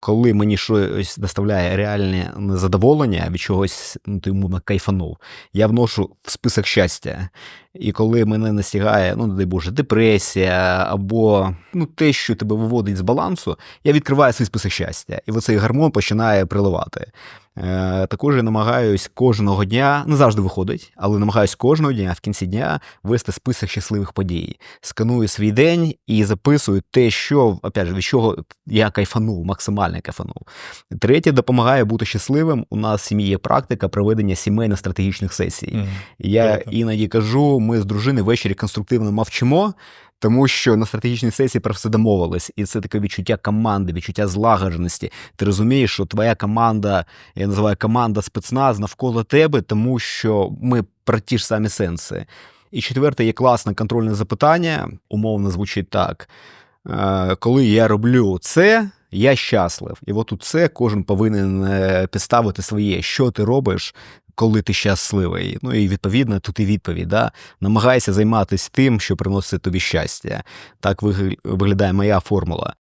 коли мені щось доставляє реальне незадоволення від чогось, ну ти йому кайфанув, я вношу в список щастя. І коли мене настигає, ну не дай Боже, депресія або ну, те, що тебе виводить з балансу, я відкриваю свій список щастя, і оцей гормон починає приливати. Е, також я намагаюсь кожного дня, не завжди виходить, але намагаюсь кожного дня в кінці дня вести список щасливих подій. Сканую свій день і записую те, що опять же, від чого я кайфанув, максимально кайфанув. Третє допомагає бути щасливим. У нас в сім'ї є практика проведення сімейно-стратегічних сесій. Мгм. Я Круто. іноді кажу, ми з дружиною ввечері конструктивно мовчимо, тому що на стратегічній сесії про все домовились. І це таке відчуття команди, відчуття злагодженості. Ти розумієш, що твоя команда, я називаю команда спецназ навколо тебе, тому що ми про ті ж самі сенси. І четверте, є класне контрольне запитання, умовно звучить так. Е, Коли я роблю це, я щаслив. І от у це кожен повинен е, підставити своє, що ти робиш, коли ти щасливий. Ну і відповідно тут і відповідь. Да? Намагайся займатися тим, що приносить тобі щастя. Так виглядає моя формула.